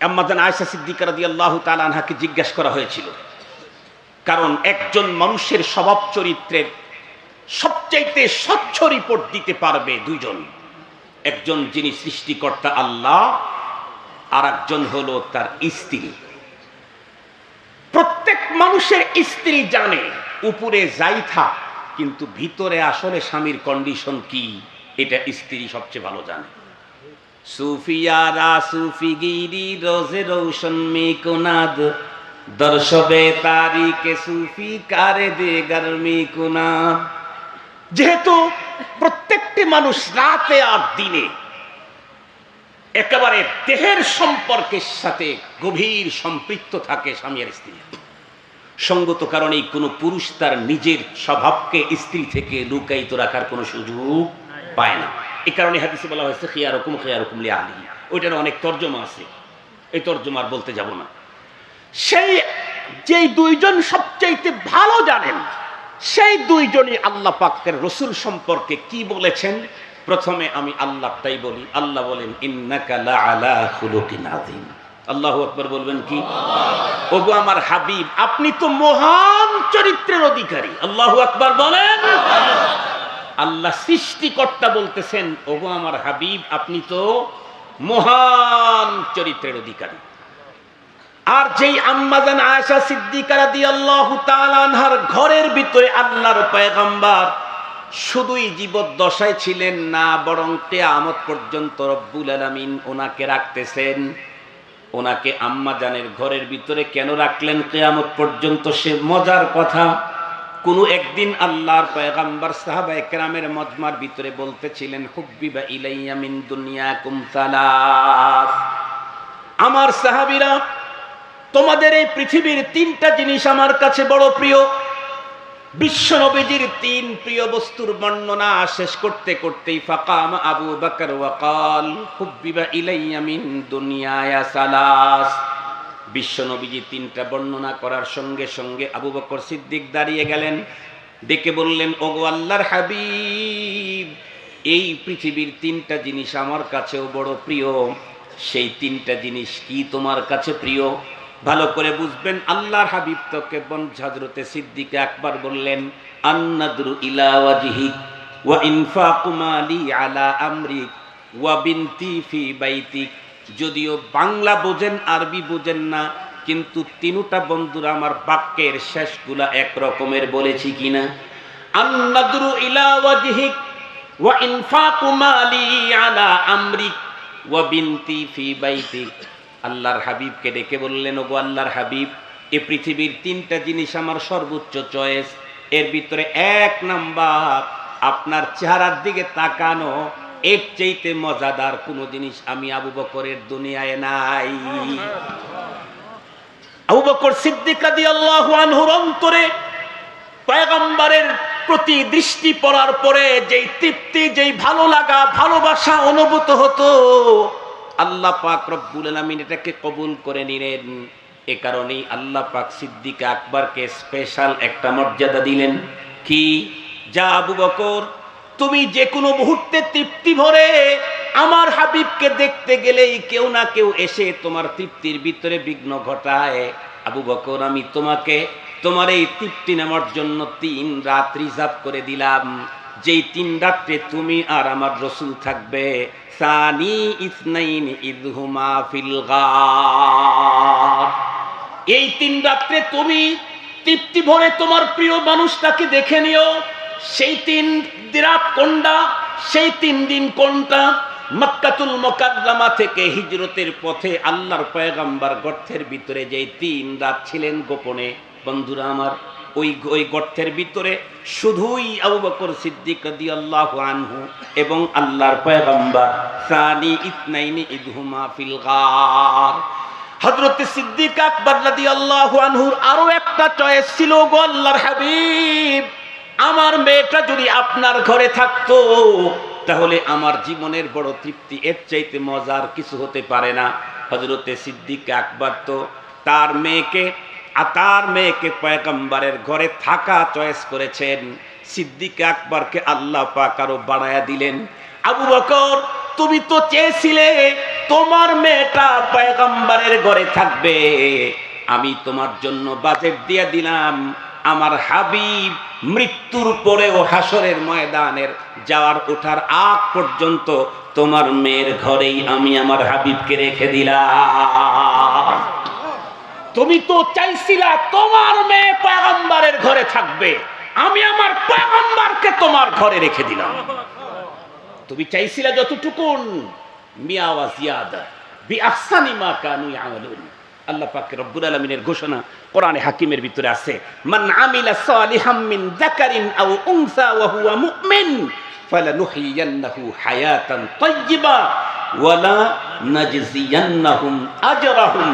আম্মাজান আয়সা সিদ্দিকা রাদি আল্লাহ তালানহাকে জিজ্ঞাসা করা হয়েছিল। কারণ একজন মানুষের স্বভাব চরিত্রের সবচাইতে স্বচ্ছ রিপোর্ট দিতে পারবে দুইজন। একজন যিনি সৃষ্টিকর্তা আল্লাহ আর একজন হলো তার স্ত্রী। প্রত্যেক মানুষের স্ত্রী জানে, উপরে যাই থাক, কিন্তু ভিতরে আসলে স্বামীর কন্ডিশন কি, এটা স্ত্রী সবচেয়ে ভালো জানে। সুফিয়ারা সুফিগিরি রোজে রৌশন মে কোনাদ দর্শবে তারিকে সুফি কারে দে গরমি কোনাদ যেহেতু প্রত্যেকটি মানুষ রাতে আর দিনে একেবারে দেহের সম্পর্কের সাথে গভীর সম্পৃক্ত থাকে স্বামী আর স্ত্রী। সঙ্গত কারণেই কোনো পুরুষ তার নিজের স্বভাবকে স্ত্রী থেকে লুকায়িত রাখার কোনো সুযোগ পায় না। এই কারণে হাদিসে বলা হয়েছে খেয়ার রকম খেয়ার রকম লিয়া আলী ওইটার অনেক তর্জমা আছে। এই তর্জমার বলতে যাব না। সেই যেই দুইজন সবচাইতে ভালো জানেন সেই দুইজনই আল্লাহ পাকের রসুল সম্পর্কে কি বলেছেন? প্রথমে আমি আল্লাহটাই বলি। আল্লাহ বলেন ইন্নাকা আলা খুলুকিন আযীম। আল্লাহু আকবার বলবেন কি? ওগো আমার হাবিব আপনি তো মহান চরিত্রের অধিকারী। আল্লাহ আকবর বলেন। আল্লাহ সৃষ্টিকর্তা বলতেছেন, ওগো আমার হাবিব, আপনি তো মহান চরিত্রের অধিকারী। আর যেই আম্মাজান আয়েশা সিদ্দিকা রাদিয়াল্লাহু তাআলা আনহার ঘরের ভিতরে আল্লাহর পয়গম্বর শুধুই জীবদ্দশায় ছিলেন না, বরং কিয়ামত পর্যন্ত রব্বুল আলামিন ওনাকে রাখতেছেন। ওনাকে আম্মাজানের ঘরের ভিতরে কেন রাখলেন? কেয়ামত পর্যন্ত সে মজার কথা কোনো একদিন আল্লাহর পয়গাম্বার সাহাবা একরামের মজমার ভিতরে বলতেছিলেন, হুব্বিবা ইলাইয়া মিন দুনিয়াকুম সালাস। আমার সাহাবীরা, তোমাদের এই পৃথিবীর তিনটা জিনিস আমার কাছে বড় প্রিয়। বিশ্ব নবীজির তিন প্রিয় বস্তুর বর্ণনা শেষ করতে করতেই ফাকাম আবু বকর ওয়াকাল হুব্বিবা ইলাইয়া মিন দুনিয়ায়া সালাস। বিশ্ব নবীজি তিনটা বর্ণনা করার সঙ্গে সঙ্গে আবু বকর সিদ্দিক দাঁড়িয়ে গেলেন। ডেকে বললেন, ওগো আল্লাহর হাবিব, এই পৃথিবীর তিনটা জিনিস আমার কাছেও বড় প্রিয়। সেই তিনটা জিনিস কি তোমার কাছে প্রিয়? ভালো করে বুঝবেন, আল্লাহর হাবিব তোকে বন ঝাজরতে সিদ্দিকে একবার বললেন, আন্নাদরু ইলাওয়াজিহি ওয়া ইনফাকু মালি আলা আমরিক ওয়া বিনতি ফি বাইতিক। যদিও বাংলা বোঝেন, আরবি বোঝেন না, কিন্তু তিনটা বন্ধুরা আমার বাক্যের শেষগুলা এক রকমের বলেছি কিনা? আন্নাদরু ইলা ওয়াজহিক ওয়া ইনফাকু মালি আলা আমরিক ওয়া বিনতি ফি বাইতিক আল্লাহর হাবিবকে ডেকে বললেন, ওগো আল্লাহর হাবিব, এ পৃথিবীর তিনটা জিনিস আমার সর্বোচ্চ চয়েস। এর ভিতরে এক নাম্বার, আপনার চেহারার দিকে তাকানো এর চাইতে মজাদার কোনো জিনিস আমি আবু বকরের দুনিয়ায় নাই। আবু বকর সিদ্দিক রাদিয়াল্লাহু আনহুর অন্তরে পয়গম্বরের প্রতি দৃষ্টি পড়ার পরে যেই তৃপ্তি, যেই ভালো লাগা, ভালোবাসা অনুভূত হতো, আল্লাহ পাক রব্বুল আলামিন এটাকে কবুল করে নিলেন। এ কারণেই আল্লাহ পাক সিদ্দিক আকবরকে স্পেশাল একটা মর্যাদা দিলেন। কি? যা আবু বকর তুমি যে কোনো মুহূর্তে তৃপ্তি ভরে আমার হাবিবকে দেখতে গেলেই কেউ না কেউ এসে তোমার তৃপ্তির ভিতরে বিঘ্ন ঘটায়। আবু বকর, আমি তোমাকে তোমার এই তৃপ্তি নেওয়ার জন্য তিন রাত রিজার্ভ করে দিলাম। যেই তিন রাত্রে তুমি আর আমার রসুল থাকবে, সানি ইসনাইন ইদহুমা ফিল গার। এই তিন রাত্রে তুমি তৃপ্তি ভরে তোমার প্রিয় মানুষটাকে দেখে নিও। সেই তিন রাত কোনটা? সেই তিন দিন কোনটা? মক্কাতুল মোকাদ্দামা থেকে হিজরতের পথে আল্লাহর পয়গাম্বার গর্থের ভিতরে যেই তিন রাত ছিলেন গোপনে, বন্ধুরা আমার, ওই ওই গর্তের ভিতরে শুধুই আবু বকর সিদ্দিক দি আল্লাহ আনহু এবং আল্লাহর পয়গাম্বার, সানি ইতনাইনি ইদহুমা ফিল গার। হযরত সিদ্দিক আকবর রাদিয়াল্লাহু আনহুর আরও একটা চয়েস ছিল গো আল্লাহর হাবিব। আমার মেয়েটা যদি আপনার ঘরে থাকতো, তাহলে আমার জীবনের বড় তৃপ্তি এর চাইতে মজার কিছু হতে পারে না। হজরতে সিদ্দিক আকবর তো তার মেয়েকে আর তার মেয়েকে পয়গম্বরের ঘরে থাকা চয়েস করেছেন। সিদ্দিক আকবরকে আল্লাহ পাক আরও বাড়ায়া দিলেন। আবু বকর, তুমি তো চেয়েছিলে তোমার মেয়েটা পয়গম্বর পয়গম্বরের ঘরে থাকবে। আমি তোমার জন্য বাজেট দিয়ে দিলাম। আমার হাবিব মৃত্যুর পরেও হাসরের ময়দানের যাওয়ার ওঠার আগ পর্যন্ত তোমার মেয়ের ঘরেই আমি আমার হাবিবকে রেখে দিলাম। তুমি তো চাইছিলা তোমার মেয়ে পয়গম্বরের ঘরে থাকবে। আমি আমার পয়গম্বরকে তোমার ঘরে রেখে দিলাম। তুমি চাইছিলা যতটুকুন মিয়া ওয়া জিয়াদা বি আহসানি মা কানু ইয়ামালুন। আল্লাহ পাক রব্বুল আলামিনের ঘোষণা কোরআনে হাকিমের ভিতরে আছে, মান আমিলা সালিহাম মিন যাকারিন আও উনসা ওয়া হুয়া মুমিন ফালানুহইয়ান্নাহু হায়াতান তাইয়্যিবা ওয়ালা নাজজিয়ান্নাহুম আজরাহুম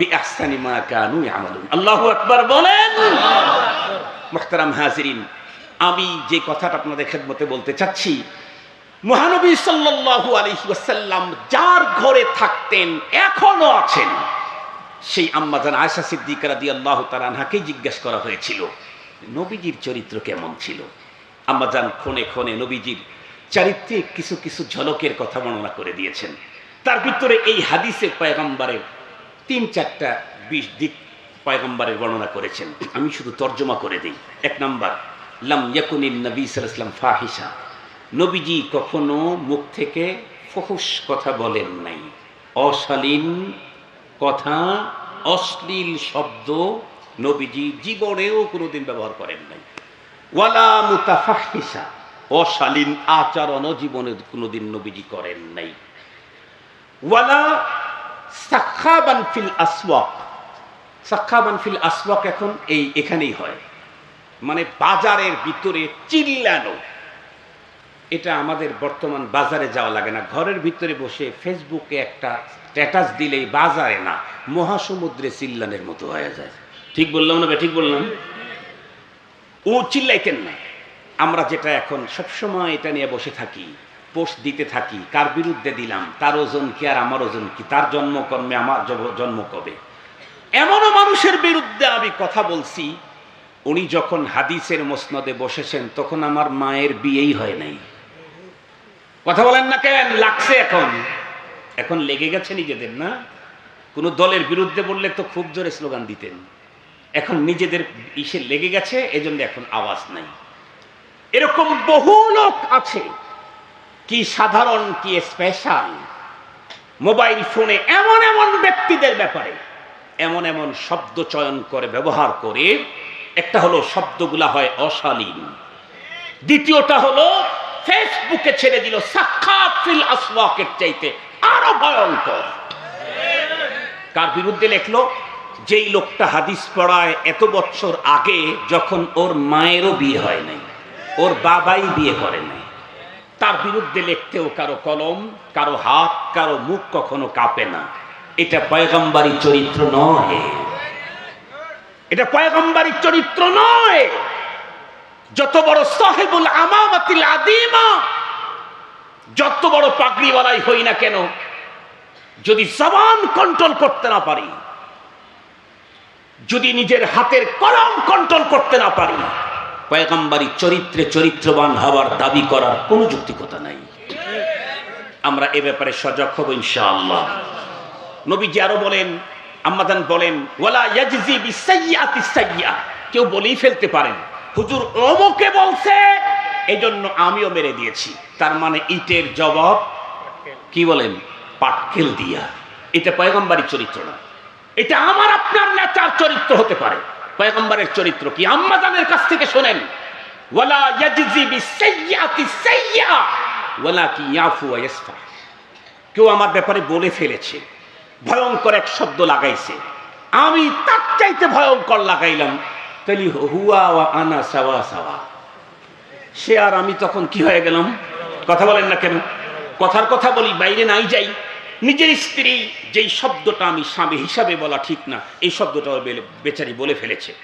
বিআহসানি মা কানু ইয়ামালুন। আল্লাহু আকবার বলেন। মুহতারাম হাজিরিন, আমি যে কথাটা আপনাদের খেদমতে বলতে চাচ্ছি, মহানবী সাল্লাল্লাহু আলাইহি ওয়াসাল্লাম যার ঘরে থাকতেন এখনও আছেন। সেই আম্মাজান আয়েশা সিদ্দিকা রাদিয়াল্লাহু তাআলা আনহাকেই জিজ্ঞেস করা হয়েছিল, নবীজির চরিত্র কেমন ছিল? আম্মাজান ক্ষণে ক্ষণে নবীজির চারিত্রে কিছু কিছু ঝলকের কথা বর্ণনা করে দিয়েছেন। তার ভিতরে এই হাদিসে পয়গম্বরের তিন চারটা বিশ দিক পয়গম্বরের বর্ণনা করেছেন। আমি শুধু তর্জমা করে দিই। এক নম্বর, লাম ইয়াকুনিন নবী সাল্লাল্লাহু ফাহিসা নবীজি কখনো মুখ থেকে ফহুস কথা বলেন নাই। অশালীন কথা, অশ্লীল শব্দ নবীজি জীবনেও কোনোদিন ব্যবহার করেন নাই। ওয়ালা মুতাফাহিসা অশালীন আচরণও জীবনে কোনোদিন নবীজি করেন নাই। ওয়ালা সাক্ষাবান ফিল আসওয়াক সাক্ষাবান ফিল আসওয়াক এখন এই এখানেই হয়। মানে বাজারের ভিতরে চিল্লানো। এটা আমাদের বর্তমান বাজারে যাওয়া লাগে না। ঘরের ভিতরে বসে ফেসবুকে একটা স্ট্যাটাস দিলেই বাজারে না, মহাসমুদ্রে চিল্লানের মতো হয়ে যায়। ঠিক বললাম না ঠিক বললাম? ও চিল্লাইতেন না। আমরা যেটা এখন সবসময় এটা নিয়ে বসে থাকি, পোস্ট দিতে থাকি, কার বিরুদ্ধে দিলাম, তার ওজন কি আর আমার ওজন কি, তার জন্মকর্মে আমার জন্ম কবে? এমনও মানুষের বিরুদ্ধে আমি কথা বলছি, উনি যখন হাদিসের মসনদে বসেছেন, তখন আমার মায়ের বিয়েই হয় নাই। কথা বলেন না কেন? লাগছে এখন। এখন লেগে গেছে নিজেদের, না? কোনো দলের বিরুদ্ধে বললে তো খুব জোরে স্লোগান দিতেন। এখন নিজেদের ইসে লেগে গেছে, এজন্য এখন আওয়াজ নাই। এরকম বহু লোক আছে। কি সাধারণ, কি স্পেশাল মোবাইল ফোনে এমন এমন ব্যক্তিদের ব্যাপারে এমন এমন শব্দ চয়ন করে, ব্যবহার করে। একটা হলো, শব্দগুলা হয় অশালীন। দ্বিতীয়টা হলো ফেসবুকে ছেড়ে দিল সাক্ষাৎ ফিল আসওয়াকের চাইতে আরও ভয়ঙ্কর। কার বিরুদ্ধে লেখলো? যেই লোকটা হাদিস পড়ায় এত বছর আগে যখন ওর মায়েরও বিয়ে হয় নাই, ওর বাবাই বিয়ে করে নাই। তার বিরুদ্ধে লিখতেও কারও কলম, কারও হাত, কারও মুখ কখনো কাঁপে না। এটা পয়গম্বারি চরিত্র নয়। এটা পয়গম্বারি চরিত্র নয়। যত বড় সাহেবুল আমামাতিল আদিমা, যত বড় পাগড়িওয়ালাই হই না কেন, যদি জবান কন্ট্রোল করতে না পারি, যদি নিজের হাতের কলম কন্ট্রোল করতে না পারি, পয়গম্বারি চরিত্রে চরিত্রবান হওয়ার দাবি করার কোনো যুক্তিকতা নাই। আমরা এ ব্যাপারে সজাগ হব ইনশাআল্লাহ। নবীজি আরও বলেন আম্মাদান বলেন, ওয়ালা ইয়াজজি বিসাইয়াতি সাইয়্যা কেউ বলেই ফেলতে পারেন। হুজুর অমুকে বলছে, এজন্য আমিও মেরে দিয়েছি। তার মানে ইটের জবাব কি বলেন? পাটকেল দিয়া। এটা পয়গম্বারের চরিত্র না। এটা আমার, আপনার নেতার চরিত্র হতে পারে। পয়গম্বরের চরিত্র কি? আম্মাদানের কাছ থেকে শোনেন। ওয়ালা ইয়াজজি সাইয়্যা ওয়ালা কি ইয়াফু ওয়া কেউ আমার ব্যাপারে বলে ফেলেছে, ভয়ঙ্কর এক শব্দ লাগাইছে। আমি তার চাইতে ভয়ঙ্কর লাগাইলাম। তাহলে হুয়া ওয়া আনা সাওয়া সাওয়া। সে আর আমি তখন কি হয়ে গেলাম? কথা বলেন না কেন? কথার কথা বলি, বাইরে নাই যাই। নিজের স্ত্রী, যেই শব্দটা আমি স্বামী হিসাবে বলা ঠিক না, এই শব্দটা বেচারি বলে ফেলেছে।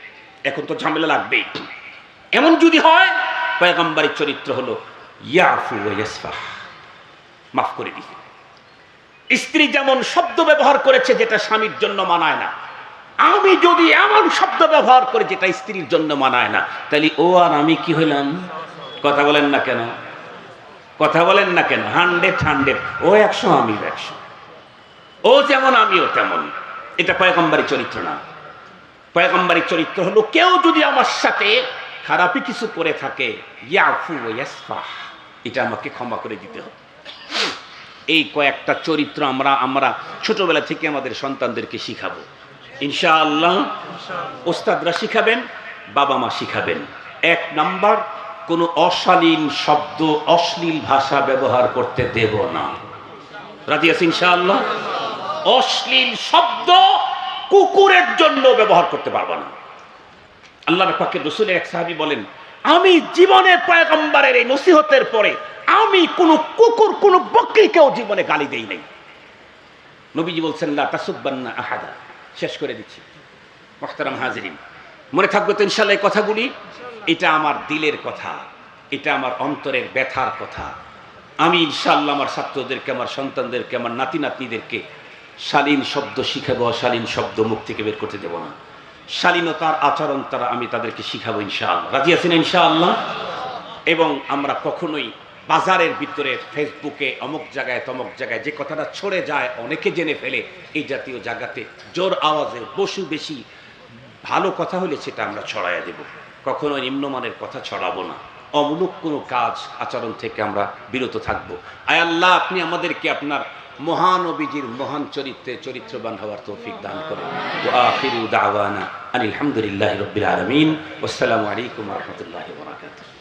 এখন তো ঝামেলা লাগবেই। এমন যদি হয়, পয়গম্বরের চরিত্র হলো ইয়াফু ইয়াসফাহ। মাফ করে দিই। স্ত্রী যেমন শব্দ ব্যবহার করেছে, যেটা স্বামীর জন্য মানায় না আমি যদি এমন শব্দ ব্যবহার করে যেটা স্ত্রীর জন্য মানায় না, তাহলে, ও, আর আমি কি হইলাম? কথা বলেন না কেন? কথা বলেন না কেন? Hundred hundred. ও একশো আমি একশো। ও যেমন, আমিও তেমন। এটা পয়গম্বারী চরিত্র না। পয়গম্বারী চরিত্র হলো, কেউ যদি আমার সাথে খারাপই কিছু করে থাকে, ইয়াফু ইয়াসফাহ, এটা আমাকে ক্ষমা করে দিতে হবে। এই কয়েকটা চরিত্র আমরা আমরা ছোটবেলা থেকে আমাদের সন্তানদেরকে শিখাবো। ইনশাআল্লাহ ওস্তাদরা শিখাবেন বাবা মা শিখাবেন। এক নাম্বার, কোনো অশালীন শব্দ, অশ্লীল ভাষা ব্যবহার করতে দেব না। রাজি আছি ইনশাআল্লাহ? অশ্লীল শব্দ কুকুরের জন্য ব্যবহার করতে পারব না। আল্লাহর পাকে রসুলের এক সাহাবি বলেন, আমি জীবনের পয়গম্বরের এই নসিহতের পরে আমি কোনো কুকুর, কোনো বকরিকেও জীবনে গালি দেই নাই। নবীজি বলছেন, লা তাসুব্বান্না আহাদা। শেষ করে দিচ্ছি। মোখতারাম হাজিরিন, মনে থাকবে তো ইনশাল্লাহ এই কথাগুলি? এটা আমার দিলের কথা, এটা আমার অন্তরের ব্যথার কথা। আমি ইনশাল্লাহ আমার ছাত্রদেরকে, আমার সন্তানদেরকে, আমার নাতি নাতনিদেরকে শালীন শব্দ শিখাবো শালীন শব্দ মুখ থেকে বের করতে দেব না। শালীনতার আচরণ তারা আমি তাদেরকে শিখাবো ইনশাআল্লাহ রাজি আছেন ইনশাআল্লাহ এবং আমরা কখনোই বাজারের ভিতরে, ফেসবুকে, অমুক জায়গায়, তমক জায়গায়, যে কথাটা ছড়ে যায়, অনেকে জেনে ফেলে, এই জাতীয় জায়গাতে জোর আওয়াজে বসু বেশি। ভালো কথা হলে সেটা আমরা ছড়াইয়া দেব। কখনো নিম্নমানের কথা ছড়াবো না। অমূলক কোনো কাজ, আচরণ থেকে আমরা বিরত থাকব। আয় আল্লাহ, আপনি আমাদেরকে আপনার মহান অভিজির মহান চরিত্রে চরিত্রবান হওয়ার তৌফিক দান করেন। আলহামদুলিল্লাহ রবিল আলমিন। আসসালামু আলাইকুম রহমতুল্লাহ বরাকাতুহ।